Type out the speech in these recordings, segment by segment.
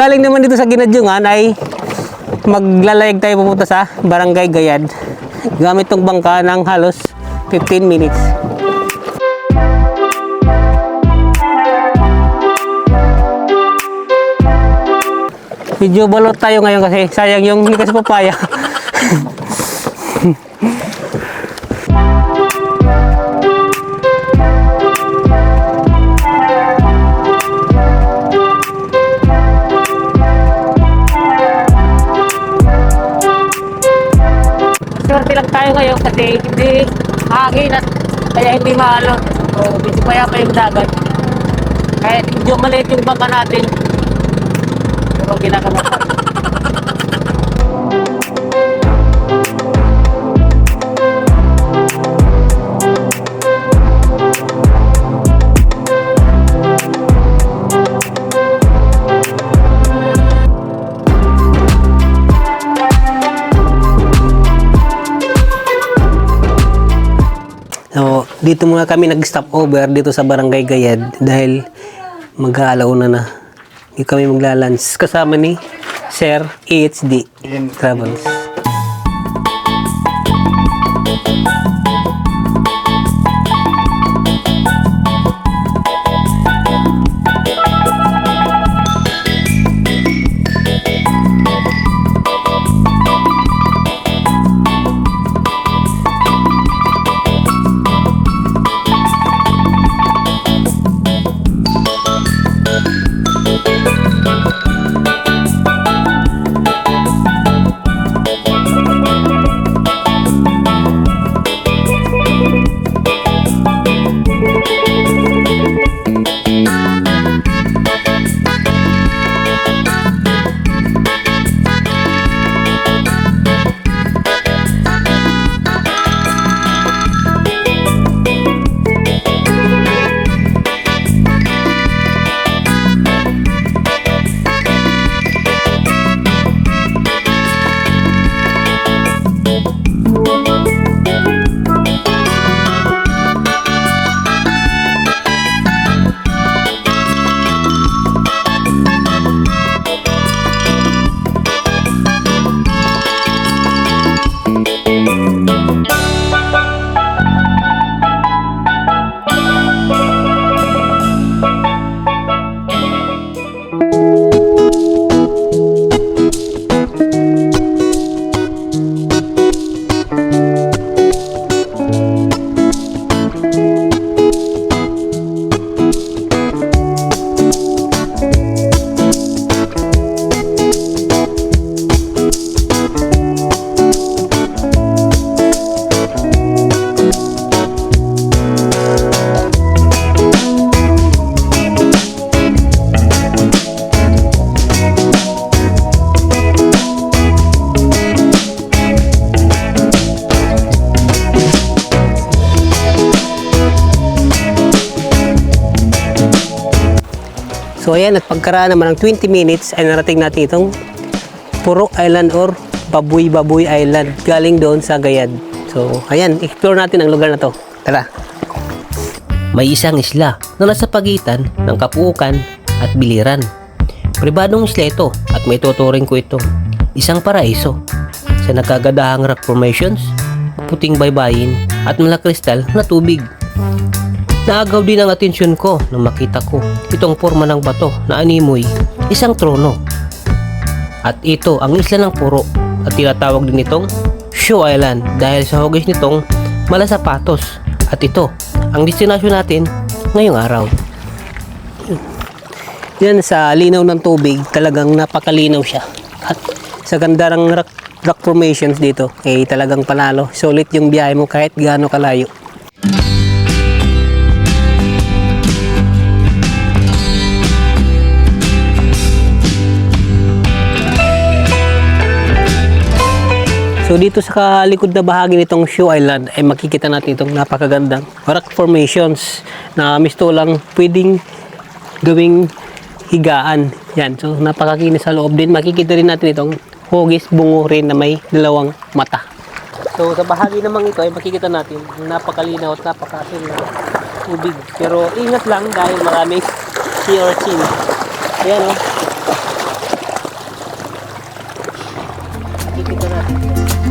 Galing naman dito sa Ginadyungan ay maglalayag tayo pupunta sa Barangay Gayad. Gamit tong bangka ng halos 15 minutes. Medyo balot tayo ngayon kasi sayang yung kasi papaya. Swerte lang tayo ngayon kasi hindi hangin at kaya hindi maalon. So, medyo paya pa yung dagat. Kahit medyo maliit yung bangka natin. Pero ginagawa pa. Dito muna kami nag-stop over dito sa Barangay Gayad dahil mag-aalauna na. Hindi kami magla-lunch kasama ni Sir EHD Travels. So ayan, at pagkaraan naman ng 20 minutes ay narating natin itong Puro Island or Babuy Babuy Island galing doon sa Gayad. So ayan, explore natin ang lugar na to. Tara! May isang isla na nasa pagitan ng Kapuukan at Biliran. Pribadong isla ito at may tuturing ko ito. Isang paraiso sa nagkagadahang rock formations, puting baybayin at malakristal na tubig. Naagaw din ang atensyon ko nang makita ko itong forma ng bato na animoy, isang trono. At ito ang isla ng puro at tinatawag din itong Show Island dahil sa hugis nitong malasapatos. At ito ang destinasyon natin ngayong araw. Yan sa linaw ng tubig, talagang napakalinaw siya. At sa ganda ng rock, rock formations dito, eh talagang panalo. Solid yung biyahe mo kahit gaano kalayo. So dito sa likod na bahagi nitong Shoe Island ay makikita natin itong napakagandang rock formations na misto lang pwedeng gawing higaan. Yan. So napakakinis sa loob din. Makikita rin natin itong hugis bungo rin na may dalawang mata. So sa bahagi namang ito ay makikita natin napakalinaw at napakasin na tubig. Pero ingat lang dahil maraming sea urchin. Ayan o.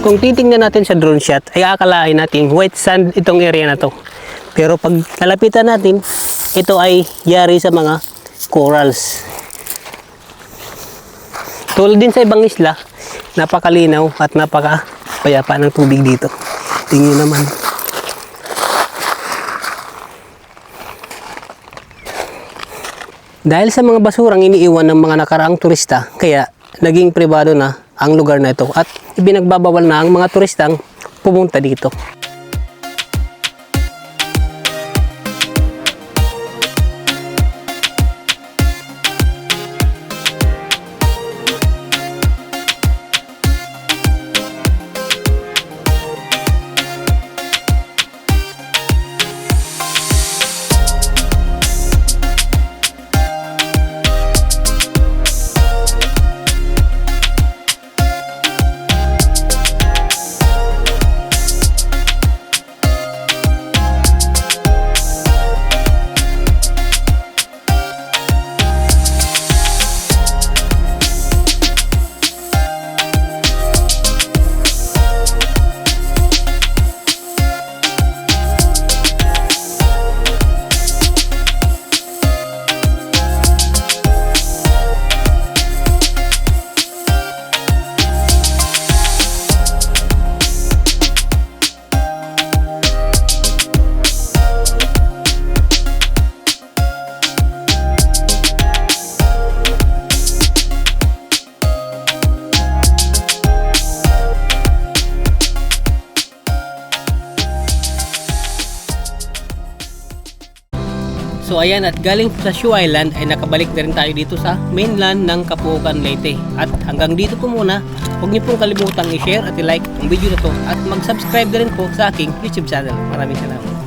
Kung titingnan natin sa drone shot, ay akalain natin white sand itong area na to. Pero pag nalapitan natin, ito ay yari sa mga corals. Tulad din sa ibang isla, napakalinaw at napakapayapa ng tubig dito. Tingin naman. Dahil sa mga basurang iniiwan ng mga nakaraang turista, kaya naging pribado na ang lugar na ito at ibinagbabawal na ang mga turistang pumunta dito. Ayan at galing sa Shoe Island ay nakabalik na rin tayo dito sa mainland ng Kapuukan Leyte. At hanggang dito po muna, huwag niyo pong kalimutang i-share at i-like ang video na to at mag-subscribe na rin po sa aking YouTube channel. Maraming salamat.